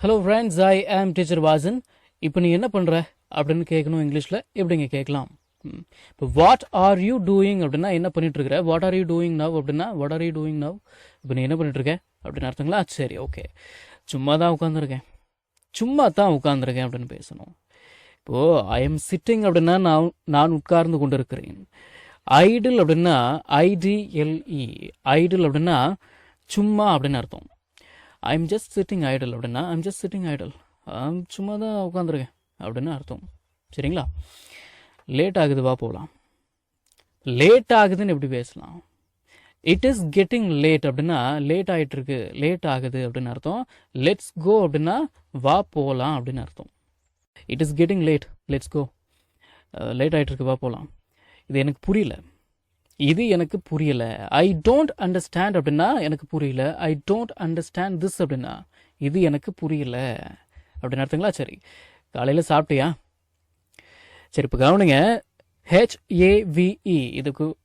Hello friends I ஆம் teacher Vasan இப்போ நீ என்ன பண்ணுற அப்படின்னு கேட்கணும் இங்கிலீஷில். எப்படிங்க கேட்கலாம்? ம். இப்போ வாட் ஆர் யூ டூயிங் அப்படின்னா என்ன பண்ணிட்டு இருக்கிற what are you doing now அப்படின்னா what are you doing now இப்போ நீ என்ன பண்ணிட்டு இருக்க அப்படின்னு அர்த்தங்களா? சரி ஓகே சும்மா தான் உட்காந்துருக்கேன் சும்மா தான் உட்காந்துருக்கேன் அப்படின்னு பேசணும். இப்போது ஐ எம் சிட்டிங் அப்படின்னா நான் நான் உட்கார்ந்து கொண்டு இருக்கிறேன் ஐடில் அப்படின்னா ஐடிஎல்இ ஐடில் அப்படின்னா சும்மா அப்படின்னு அர்த்தம். ஐம் ஜஸ்ட் சிட்டிங் ஐடல் அப்படின்னா ஐம் ஜஸ்ட் சிட்டிங் ஐடல் சும்மா தான் உட்காந்துருக்கேன் அப்படின்னு அர்த்தம். சரிங்களா? லேட் ஆகுது வா போகலாம் லேட் ஆகுதுன்னு எப்படி பேசலாம்? இட் இஸ் கெட்டிங் லேட் அப்படின்னா லேட் ஆகிட்டுருக்கு லேட் ஆகுது அப்படின்னு அர்த்தம். லெட்ஸ் கோ அப்படின்னா வா போகலாம் அப்படின்னு அர்த்தம். It is getting late let's go late ஆகிட்டுருக்கு வா போகலாம் இது எனக்கு புரியல. இது எனக்கு புரியல. ஐ டோன்ட் அண்டர்ஸ்டாண்ட் அப்படின்னா எனக்கு புரியல. ஐ டோன்ட் அண்டர்ஸ்டாண்ட் திஸ் அப்படின்னா இது எனக்கு புரியல. அப்படின்னு அர்த்தங்களா? சரி. காலையில் சாப்பிட்டியா? சரி இப்போ கவனிங்க. ஹெச்ஏவிஇ இதுக்கு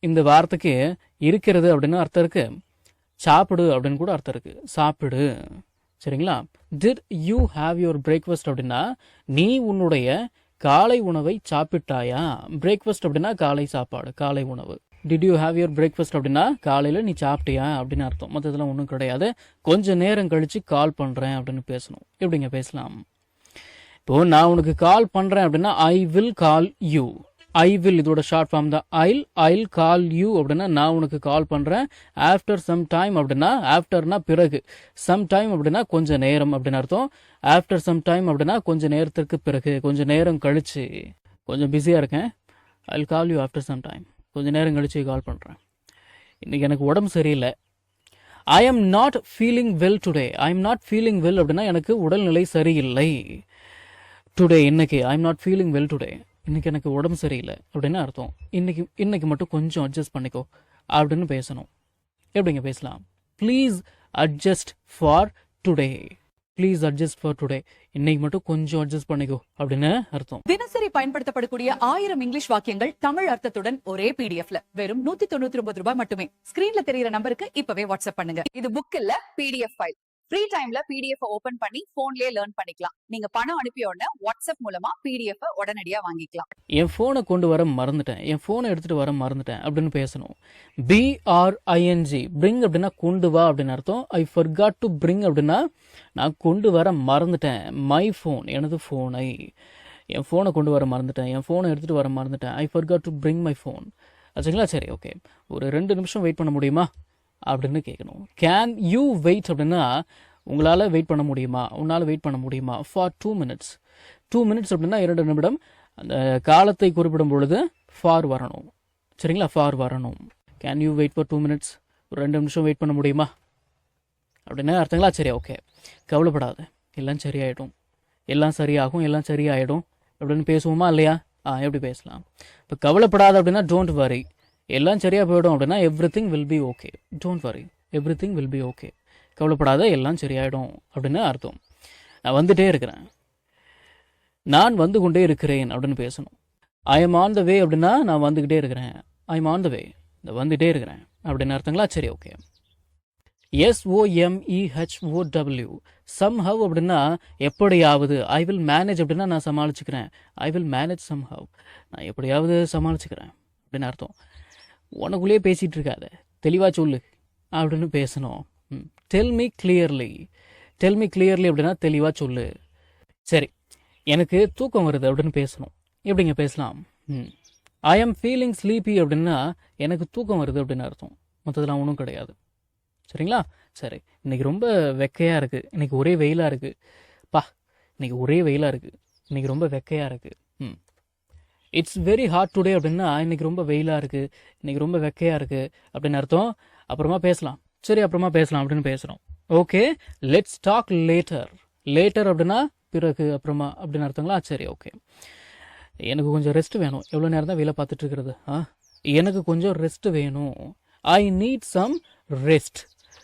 இந்த வார்த்தைக்கு இருக்கிறது அப்படின்னு அர்த்தம் இருக்கு. சாப்பிடு அப்படின்னு கூட அர்த்தம் இருக்கு. சாப்பிடு. சரிங்களா? Did you have your breakfast அப்படின்னா நீ உன்னுடைய காலை உணவை சாப்பிட்டாயா? பிரேக்ஃபாஸ்ட் அப்படின்னா காலை சாப்பாடு காலை உணவு. Did you have your breakfast அப்படின்னா காலையில் நீ சாப்பிட்டியா? அப்படின்னு அர்த்தம். மற்றதெல்லாம் ஒன்றும் கிடையாது. கொஞ்ச நேரம் கழித்து கால் பண்ணுறேன் அப்படின்னு பேசணும். எப்படிங்க பேசலாம்? இப்போ நான் உனக்கு கால் பண்ணுறேன் அப்படின்னா I will call you I will இதோட ஷார்ட் ஃபார்ம் தான். ஐல் ஐல் கால் யூ அப்படின்னா நான் உனக்கு கால் பண்ணுறேன் ஆஃப்டர் சம் டைம் அப்படின்னா ஆஃப்டர்னா பிறகு. சம் டைம் அப்படின்னா கொஞ்சம் நேரம் அப்படின்னு அர்த்தம். ஆஃப்டர் சம் டைம் அப்படின்னா கொஞ்சம் நேரத்திற்கு பிறகு. கொஞ்சம் நேரம் கழிச்சு. கொஞ்சம் பிஸியாக இருக்கேன். I'll call you after some time கொஞ்சம் நேரம் கழிச்சு கால் பண்ணுறேன் இன்றைக்கி எனக்கு உடம்பு சரியில்லை. I am not feeling well today I am not feeling well அப்படின்னா எனக்கு உடல்நிலை சரியில்லை. டுடே இன்னைக்கு I am not feeling well today இன்னைக்கு எனக்கு உடம்பு சரியில்லை அப்படின்னு அர்த்தம். இன்னைக்கு இன்னைக்கு மட்டும் கொஞ்சம் அட்ஜஸ்ட் பண்ணிக்கோ அப்படின்னு பேசணும். எப்படிங்க பேசலாம்? Please adjust for today please adjust for today இன்னைக்கு மட்டும் கொஞ்சம் அட்ஜஸ்ட் பண்ணிக்கோ அப்படின்னு அர்த்தம். தினசரி பயன்படுத்தப்படக்கூடிய ஆயிரம் இங்கிலீஷ் வாக்கியங்கள் தமிழ் அர்த்தத்துடன் ஒரே பிடிஎஃப்ல வெறும் நூத்தி தொண்ணூத்தி ஒன்பது ரூபாய் மட்டுமே. ஸ்கிரீன்ல தெரியற நம்பருக்கு இப்பவே வாட்ஸ்அப் பண்ணுங்க. இது புக் இல்ல பிடிஎஃப் ஃபைல் ஃப்ரீ டைம்ல பிடிஎஃப் ஓபன் பண்ணி போன்லயே லேர்ன் பண்ணிக்கலாம். நீங்க பணம் அனுப்பிய உடனே வாட்ஸ்அப் மூலமா பிடிஎஃப் உடனடியா வாங்கிக்கலாம். என் ஃபோனை கொண்டு வர மறந்துட்டேன். என் ஃபோனை எடுத்துகிட்டு வர மறந்துட்டேன் அப்படின்னு பேசணும். பிஆர்ஐஎன்ஜி பிரிங் அப்படின்னா கொண்டு வா அப்படின்னு அர்த்தம். ஐ ஃபர்காட் டு பிரிங் அப்படின்னா நான் கொண்டு வர மறந்துட்டேன். மை ஃபோன் எனது ஃபோனை என் ஃபோனை கொண்டு வர மறந்துட்டேன். என் ஃபோனை எடுத்துகிட்டு வர மறந்துட்டேன். I forgot to bring my phone ஆச்சுங்களா? சரி ஓகே ஒரு ரெண்டு நிமிஷம் வெயிட் பண்ண முடியுமா? அப்படின்னு கேட்கணும் கேன் யூ வெயிட் அப்படின்னா உங்களால் வெயிட் பண்ண முடியுமா? உன்னால் வெயிட் பண்ண முடியுமா? For two minutes two minutes அப்படின்னா இரண்டு நிமிடம். அந்த காலத்தை குறிப்பிடும் பொழுது ஃபார் வரணும். சரிங்களா? ஃபார் வரணும். Can you wait for two minutes ஒரு ரெண்டு நிமிஷம் வெயிட் பண்ண முடியுமா? அப்படின்னா அர்த்தங்களா? சரி ஓகே கவலைப்படாத. எல்லாம் சரியாயிடும். எல்லாம் சரியாகும் எல்லாம் சரியாயிடும். அப்படின்னு பேசுவோமா? இல்லையா? ஆ எப்படி பேசலாம்? இப்போ கவலைப்படாது அப்படின்னா டோன்ட் வரி எல்லாம் சரியாக போயிடும் அப்படின்னா everything will be okay don't worry everything will be okay கவலைப்படாத எல்லாம் சரியாயிடும் அப்படின்னு அர்த்தம். நான் வந்துட்டே இருக்கிறேன். நான் வந்து கொண்டே இருக்கிறேன் அப்படின்னு பேசணும். ஐ எம் ஆன் த வே அப்படின்னா நான் வந்துக்கிட்டே இருக்கிறேன். ஐ எம் ஆன் த வே இந்த வந்துட்டே இருக்கிறேன் அப்படின்னு அர்த்தங்களா? சரி ஓகே எஸ்ஓஎம்இஹெச்ஓடபிள்யூ சம் ஹவ் அப்படின்னா எப்படியாவது ஐ வில் மேனேஜ் அப்படின்னா நான் சமாளிச்சுக்கிறேன். I will manage somehow நான் எப்படியாவது சமாளிச்சுக்கிறேன். அப்படின்னு அர்த்தம். உனக்குள்ளேயே பேசிகிட்டு இருக்காத. தெளிவாக சொல்லு. அப்படின்னு பேசணும். Tell me clearly tell me clearly அப்படின்னா தெளிவாக சொல்லு. சரி. எனக்கு தூக்கம் வருது அப்படின்னு பேசணும். எப்படிங்க பேசலாம்? ம். ஐ எம் ஃபீலிங் ஸ்லீப்பி அப்படின்னா எனக்கு தூக்கம் வருது அப்படின்னு அர்த்தம். மொத்தத்தில் ஒன்றும் கிடையாது. சரிங்களா? சரி. இன்னைக்கு ரொம்ப வெக்கையாக இருக்குது இன்னைக்கு ஒரே வெயிலாக இருக்குது பா. இன்னைக்கு ஒரே வெயிலாக இருக்குது இன்றைக்கி ரொம்ப வெக்கையாக இருக்குது இட்ஸ் வெரி ஹாட் டுடே அப்படின்னா இன்னைக்கு ரொம்ப வெயிலாக இருக்குது இன்னைக்கு ரொம்ப வெக்கையாக இருக்குது அப்படின்னு அர்த்தம். அப்புறமா பேசலாம். சரி அப்புறமா பேசலாம் அப்படின்னு பேசுகிறோம் okay let's talk later later அப்படின்னா பிறகு அப்புறமா அப்படின்னு அர்த்தங்களா? சரி ஓகே எனக்கு கொஞ்சம் ரெஸ்ட் வேணும். எவ்வளோ நேரம் தான் வேலை பார்த்துட்டு இருக்கிறது? ஆ? எனக்கு கொஞ்சம் ரெஸ்ட் வேணும். I need some rest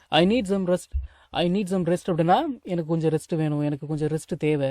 I need some rest I need some rest அப்படின்னா எனக்கு கொஞ்சம் ரெஸ்ட் வேணும். எனக்கு கொஞ்சம் ரெஸ்ட் தேவை.